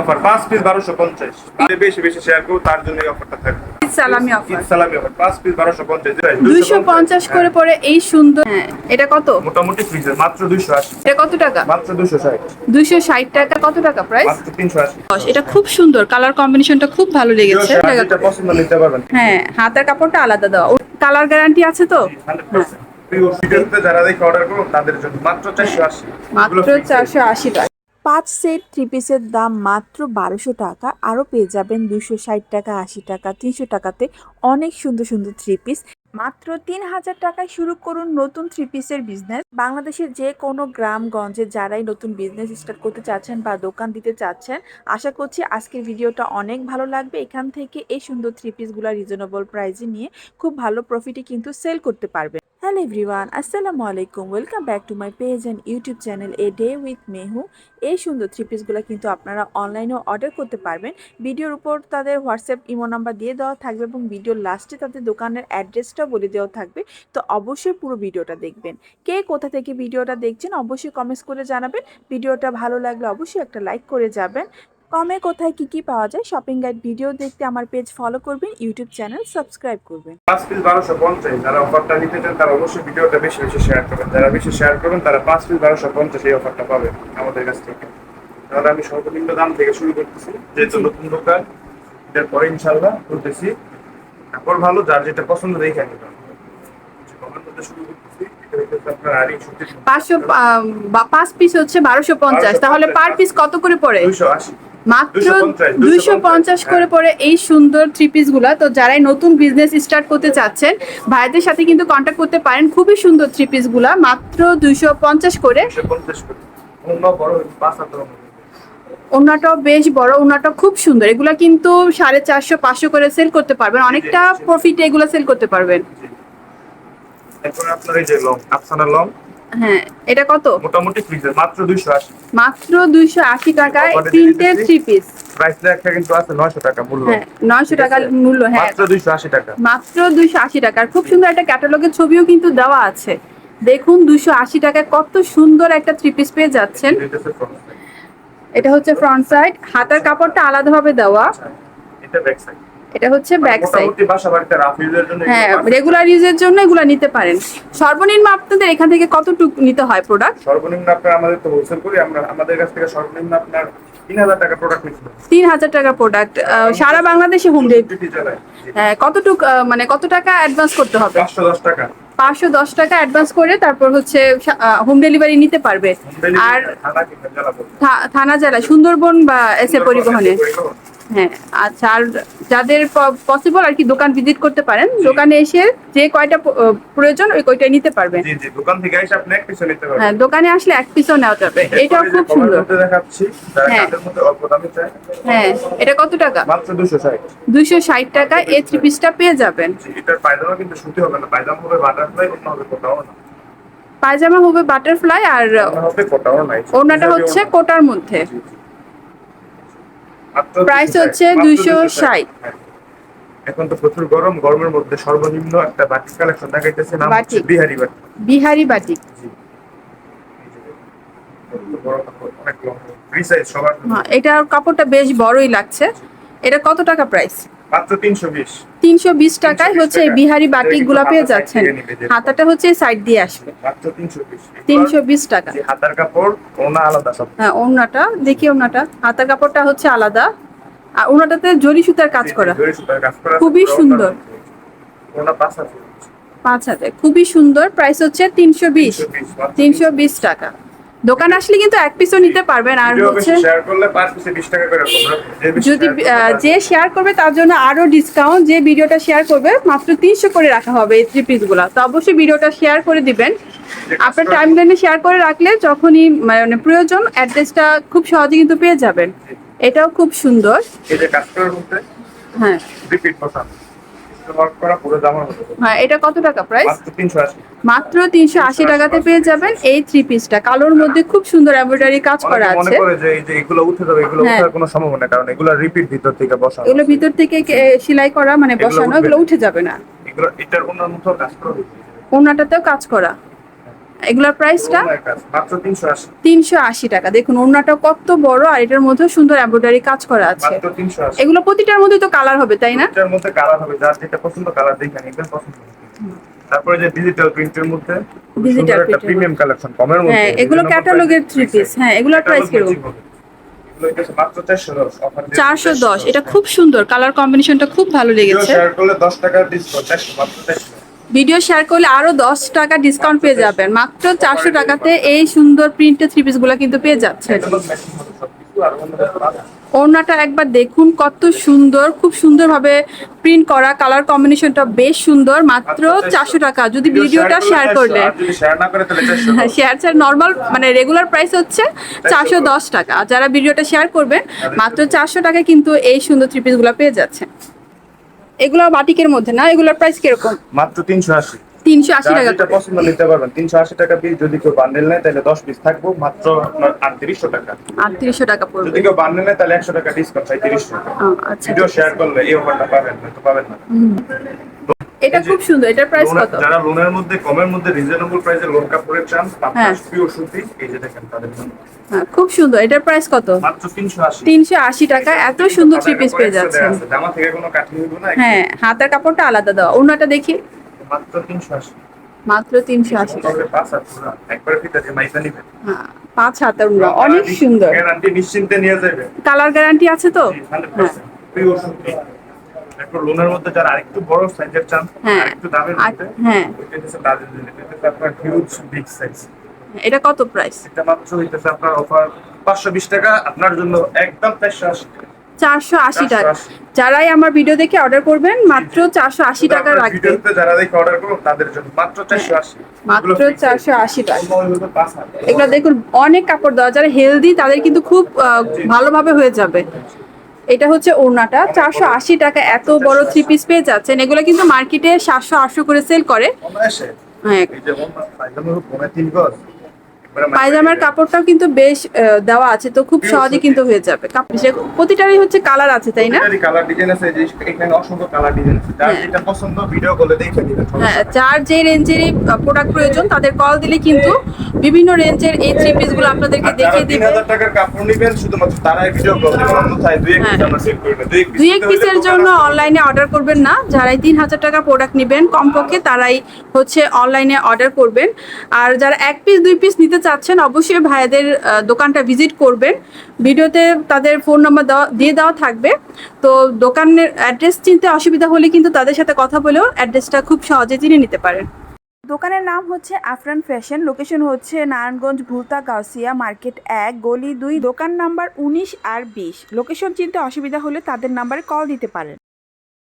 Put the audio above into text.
Offer পাঁচ piece বারোশো পঞ্চাশ। বেশি বেশি শেয়ার করব তার জন্য এই অফারটা থাকবে। সালামি অফার সালামি অফার পাঁচ পিস বারোশো পঞ্চাশ দুইশো পঞ্চাশ। করে পরে এই সুন্দর হ্যাঁ এটা কত? মোটামুটি ফ্রিজের মাত্র দুইশো আশি। এটা কত টাকা? মাত্র দুইশো ষাট। দুইশো ষাট টাকা কত টাকা প্রাইস মাত্র তিনশো আশি। এটা খুব সুন্দর কালার কম্বিনেশনটা খুব ভালো লেগেছে। পছন্দ নিতে পারবেন। হ্যাঁ হাতের কাপড়টা আলাদা দেওয়া। কালার গ্যারান্টি আছে তো? যারা দেখে অর্ডার করুন তাদের জন্য মাত্র চারশো আশি। মাত্র চারশো আশি টাকা। পাঁচ সেট থ্রি পিসের দাম মাত্র বারোশো টাকা, আরও পেয়ে যাবেন দুশো ষাট টাকা, আশি টাকা, তিনশো টাকাতে অনেক সুন্দর সুন্দর থ্রি পিস মাত্র তিন হাজার টাকায় শুরু করুন নতুন থ্রি পিসের বিজনেস বাংলাদেশের যে কোনো গ্রামগঞ্জে যারাই নতুন বিজনেস স্টার্ট করতে চাচ্ছেন বা দোকান দিতে চাচ্ছেন, আশা করছি আজকের ভিডিওটা অনেক ভালো লাগবে। এখান থেকে এই সুন্দর থ্রি পিসগুলো রিজনেবল প্রাইসে নিয়ে খুব ভালো প্রফিটে কিন্তু সেল করতে পারবেন। হ্যালো এভরিওয়ান আসসালামু আলাইকুম welcome back to my page and YouTube channel a day with Mehu এই সুন্দর থ্রি পিসগুলো কিন্তু আপনারা অনলাইনেও অর্ডার করতে পারবেন। ভিডিওর উপর তাদের হোয়াটসঅ্যাপ ইমো নাম্বার দিয়ে দেওয়া থাকবে এবং ভিডিওর লাস্টে তাদের দোকানের অ্যাড্রেসটা বলে দেওয়া থাকবে। তো অবশ্যই পুরো ভিডিওটা দেখবেন। কে কোথা থেকে ভিডিওটা দেখছেন অবশ্যই কমেন্টস করে জানাবেন। ভিডিওটা ভালো লাগলে অবশ্যই একটা লাইক করে যাবেন। কমে কোথায় কি কি পাওয়া যায় শপিং গাইড ভিডিও দেখতে আমার পেজ ফলো করবেন ইউটিউব চ্যানেল সাবস্ক্রাইব করবেন। পাঁচ পিস বারোশো পঞ্চাশ যারা অফারটা নিতে চান তারা অবশ্যই ভিডিওটা বেশি বেশি শেয়ার করবেন। যারা বেশি শেয়ার করবেন তারা পাঁচ পিস বারোশো পঞ্চাশ এই অফারটা পাবেন আমাদের কাছ থেকে। তাহলে আমি সর্বনিম্ন দাম থেকে শুরু করতেছি যেহেতু নতুন দোকান এটার পরে ইনশাল্লাহ করতেছি। কাপড় ভালো যার যেটা পছন্দ দেখে সত্যি পাঁচশো পাঁচ পিস হচ্ছে বারোশো পঞ্চাশ। তাহলে পার পিস কত করে পড়ে? দুইশো আশি। মাত্র দুইশো পঞ্চাশ করে পরে এই সুন্দর থ্রি পিসগুলা তো যারাই নতুন বিজনেস স্টার্ট করতে চাচ্ছেন ভাইদের সাথে কিন্তু কন্ট্যাক্ট করতে পারেন। খুবই সুন্দর থ্রি পিসগুলা মাত্র দুইশো পঞ্চাশ করে। ওনাটাও বেশ বড় ওনাটা খুব সুন্দর। এগুলা কিন্তু সাড়ে চারশো পাঁচশো করে সেল করতে পারবেন। অনেকটা প্রফিট এগুলো সেল করতে পারবেন। এরপর আপনার এই যে লং আফসানা লং হ্যাঁ এটা কত? মোটামুটি ফ্রিজের মাত্র দুইশো আশি। মাত্র দুইশো আশি টাকায় তিনটে থ্রি পিস প্রাইস একটা কিন্তু আছে নয়শো টাকা মূল্য। হ্যাঁ নয়শো ঠিক টাকার মূল্য হ্যাঁ। মাত্র দুইশো আশি টাকা। মাত্র দুইশো আশি টাকার খুব সুন্দর একটা ক্যাটালগের ছবিও কিন্তু দেওয়া আছে। দেখুন দুইশো আশি টাকায় কত সুন্দর একটা থ্রি পিস পেয়ে যাচ্ছেন। এটা হচ্ছে এটা হচ্ছে ফ্রন্ট সাইড হাতার কাপড়টা আলাদাভাবে দেওয়া। এটা ব্যাক সাইড এটা হচ্ছে ব্যাক সাইড হ্যাঁ রেগুলার ইউজের জন্য এগুলো নিতে পারেন। সর্বনিম্ন আপনাদের এখান থেকে কতটুকু নিতে হয় প্রোডাক্ট সর্বনিম্ন আপনার আমাদের তো হোলসেল করি আমরা আমাদের কাছ থেকে সর্বনিম্ন আপনার তিন হাজার টাকা প্রোডাক্ট সারা বাংলাদেশে হোম ডেলিভারি চালায় কতটুকু মানে কত টাকা অ্যাডভান্স করতে হবে? পাঁচশো দশ টাকা। পাঁচশো দশ টাকা অ্যাডভান্স করে তারপর হচ্ছে হোম ডেলিভারি নিতে পারবে। আর থানা জেলা বলতে। থা- থানা জেলা সুন্দর বা এসে পরিবহনে। হ্যাঁ আচ্ছা আর যাদের পসিবল আর কি দোকান ভিজিট করতে পারেন দোকানে এসে যে কয়টা প্রয়োজন ওই কয়টাই নিতে পারবেন। জি জি দোকান থেকে এসে আপনি এক পিছু নিতে পারবেন। হ্যাঁ দোকানে আসলে এক পিসও নেওয়া যাবে। এটাও খুব সুন্দর। দেখাচ্ছি হ্যাঁ। অল্প দামে চায় হ্যাঁ এটা কত টাকা? মাত্র দুশো ষাট। দুইশো ষাট টাকা এই থ্রি পিসটা পেয়ে যাবেন। পায়জামা কিন্তু সুতি হবে না পায়জামা হবে বাটারফ্লাই অন্য হবে কোটাও না। পায়জামা হবে বাটারফ্লাই আর ওড়নাটা হচ্ছে কোটার মধ্যে। 260 হচ্ছে দুইশো 260 হ্যাঁ। এখন তো প্রচুর গরম গরমের মধ্যে সর্বনিম্ন একটা বাটিক কালেকশন দেখাইতেছে নাম। Bihari batik Bihari batik. হ্যাঁ এটার কাপড়টা বেশ বড়ই লাগছে এটা কত টাকা প্রাইস মাত্র টাকায় হচ্ছে এই বিহারি পেয়ে যাচ্ছেন। হাতাটা হচ্ছে সাইড দিয়ে আসবে। মাত্র টাকা। হাতার কাপড় ওনা আলাদা সব। হ্যাঁ দেখি ওড়নাটা। হাতার কাপড়টা হচ্ছে আলাদা। আর ওড়নাটাতে জরি সুতার কাজ করা। জরি সুতার কাজ করা খুবই সুন্দর। ওনা পাঁচ হাত পাঁচ হাতে খুবই সুন্দর। প্রাইস হচ্ছে তিনশো বিশ। 320 তিনশো বিশ। টাকা। দোকান আসলে কিন্তু এক পিসও নিতে পারবেন আর হচ্ছে যদি যে শেয়ার করবে তার জন্য আরও ডিসকাউন্ট যে ভিডিওটা শেয়ার করবে মাত্র তিনশো করে রাখা হবে এই থ্রি পিসগুলা তো অবশ্যই ভিডিওটা শেয়ার করে দিবেন। আপনার টাইম লাইনে শেয়ার করে রাখলে যখনই মানে প্রয়োজন অ্যাড্রেসটা খুব সহজে কিন্তু পেয়ে যাবেন। এটাও খুব সুন্দর। হ্যাঁ। হ্যাঁ এটা কত টাকা প্রাইস মাত্র তিনশো আশি। টাকাতে পেয়ে যাবেন এই থ্রি পিসটা কালোর মধ্যে খুব সুন্দর এমব্রয়ডারি কাজ করা আছে। এগুলো উঠে যাবে এগুলো হ্যাঁ। উঠার কোনো সম্ভাবনা কারণ এগুলো রিপিট ভিতর থেকে বসা এগুলো ভিতর থেকে সেলাই করা মানে বসানো এগুলো উঠে যাবে না। এগুলো এটার মতো কাজ করা ওনাটাতেও কাজ করা। এগুলোর প্রাইসটা তিনশো আশি। টাকা। দেখুন ওড়নাটা কত বড় আর এটার মধ্যে সুন্দর এমব্রয়ডারি কাজ করা আছে। এগুলো প্রতিটার মধ্যে তো কালার হবে তাই না? মধ্যে কালার হবে যার যেটা পছন্দ কালার দেখে নিবেন পছন্দ তারপরে যে ডিজিটাল প্রিন্টের মধ্যে খুব একটা প্রিমিয়াম কালেকশন কমের মধ্যে। হ্যাঁ এগুলো ক্যাটালগের থ্রি পিস হ্যাঁ এগুলোর প্রাইস catalog কীরকম? matching হবে। এগুলো হইতেছে মাত্র 410 অফার দিয়ে চারশো দশ এটা খুব সুন্দর। কালার কম্বিনেশনটা খুব ভালো লেগেছে। শেয়ার করলে 10 টাকা ডিসকাউন্ট মাত্র 400 ভিডিও শেয়ার করলে আরও দশ টাকা ডিসকাউন্ট পেয়ে যাবেন। মাত্র চারশো টাকাতে এই সুন্দর প্রিন্টের থ্রি পিসগুলো কিন্তু পেয়ে যাচ্ছে। ওড়নাটা একবার দেখুন কত সুন্দর খুব সুন্দরভাবে প্রিন্ট করা। কালার কম্বিনেশনটা বেশ সুন্দর মাত্র চারশো টাকা। যদি ভিডিওটা শেয়ার করলে শেয়ার না করে তাহলে 400 হ্যাঁ শেয়ার ছাড় নর্মাল মানে রেগুলার প্রাইস হচ্ছে চারশো দশ টাকা। যারা ভিডিওটা শেয়ার করবেন মাত্র চারশো টাকায় কিন্তু এই সুন্দর থ্রি পিসগুলো পেয়ে যাচ্ছে এগুলো বাটিকের মধ্যে না? এগুলোর প্রাইস কীরকম? মাত্র 380 তিনশো আশি যার টাকা যেটা পছন্দ নিতে পারবেন 380 টাকা পিস যদি কেউ বান্ডেল নেয় তাহলে 10 পিস থাকব মাত্র আপনার 3800 টাকা। আটত্রিশশো টাকা পড়বে। যদি কেউ বান্ডেল নেয় তাহলে 100 টাকা ডিসকাউন্ট 3500 টাকা। আচ্ছা। ভিডিও শেয়ার করলে এই অফারটা পাবেন না তো পাবেন না। এটা খুব সুন্দর এটার প্রাইস কত? যারা লোনের মধ্যে কমের মধ্যে রিজনেবল প্রাইসে লোন কাপড়ের চান হ্যাঁ। আপনার পিওর সুতি এই যে দেখেন তাদের জন্য। হ্যাঁ, খুব সুন্দর এটার প্রাইস কত? মাত্র 380 তিনশো আশি টাকা এত সুন্দর থ্রি পিস পেয়ে যাচ্ছেন। জামা থেকে কোনো কাঠি হইব না হ্যাঁ হাতের কাপড়টা আলাদা দেওয়া অন্যটা দেখি। মাত্র 380 মাত্র তিনশো আশি টাকা। তবে পাঁচ হাত একবারে ফিতা দিয়ে মাইকা নিবেন। হ্যাঁ পাঁচ হাতের উন্না অনেক সুন্দর। গ্যারান্টি নিশ্চিন্তে নিয়ে যাবে। কালার গ্যারান্টি আছে তো? 100% পিওর সুতি। একটু লোনের মধ্যে যারা আরেকটু বড় সাইজের চান হ্যাঁ। আরেকটু দামের মধ্যে হ্যাঁ। ওইটা হচ্ছে তাদের জন্য এটা আপনার হিউজ বিগ সাইজ এটা কত প্রাইস এটা মাত্র হইতেছে আপনার অফার 520 টাকা আপনার জন্য একদম 480 চারশো আশি টাকা। যারাই আমার ভিডিও দেখে অর্ডার করবেন মাত্র চারশো আশি টাকা ভিডিওতে যারা দেখে অর্ডার করুন তাদের জন্য মাত্র 480 মাত্র চারশো আশি টাকা। এগুলো দেখুন অনেক কাপড় দেওয়া যারা হেলদি তাদের কিন্তু খুব ভালোভাবে হয়ে যাবে। এটা হচ্ছে ওড়নাটা। চারশো আশি টাকা এত বড় থ্রি পিস পেয়ে যাচ্ছেন। এগুলো কিন্তু মার্কেটে সাতশো আটশো করে সেল করে। হ্যাঁ। পায়জামার গজ। একবারে পায়জামার মাইকা কাপড়টাও কিন্তু বেশ দেওয়া আছে তো খুব সহজে কিন্তু হয়ে যাবে। প্রতিটারই হচ্ছে কালার আছে তাই না? কালার ডিজাইন আছে এখানে অসংখ্য কালার ডিজাইন আছে। যার হ্যাঁ। যেটা পছন্দ ভিডিও কলে দেখে হ্যাঁ যার যে রেঞ্জেরই প্রোডাক্ট প্রয়োজন তাদের কল দিলে কিন্তু বিভিন্ন রেঞ্জের এই থ্রি পিসগুলো আপনাদেরকে দেখিয়ে দিবে। হাজার টাকার কাপড় নিবেন শুধুমাত্র তারাই ভিডিও কল দিবেন অন্যথায় দুই এক পিস হ্যাঁ। আমরা সেল দুই এক পিসের জন্য অনলাইনে অর্ডার করবেন না। যারাই তিন হাজার টাকা প্রোডাক্ট নেবেন কমপক্ষে তারাই হচ্ছে অনলাইনে অর্ডার করবেন। আর যারা এক পিস দুই পিস নিতে চাচ্ছেন, অবশ্যই ভাইয়াদের দোকানটা ভিজিট করবেন। ভিডিওতে তাদের ফোন নাম্বার দেওয়া, দিয়ে দেওয়া থাকবে। তো দোকানের অ্যাড্রেস চিনতে অসুবিধা হলে কিন্তু তাদের সাথে কথা বলেও অ্যাড্রেসটা খুব সহজে চিনে নিতে পারেন। দোকানের নাম হচ্ছে আফরান ফ্যাশন লোকেশন হচ্ছে নারায়ণগঞ্জ, ভুলতা, গাউসিয়া, মার্কেট এক, গলি দুই, দোকান নাম্বার উনিশ আর বিশ। লোকেশন চিনতে অসুবিধা হলে তাদের নাম্বারে কল দিতে পারেন।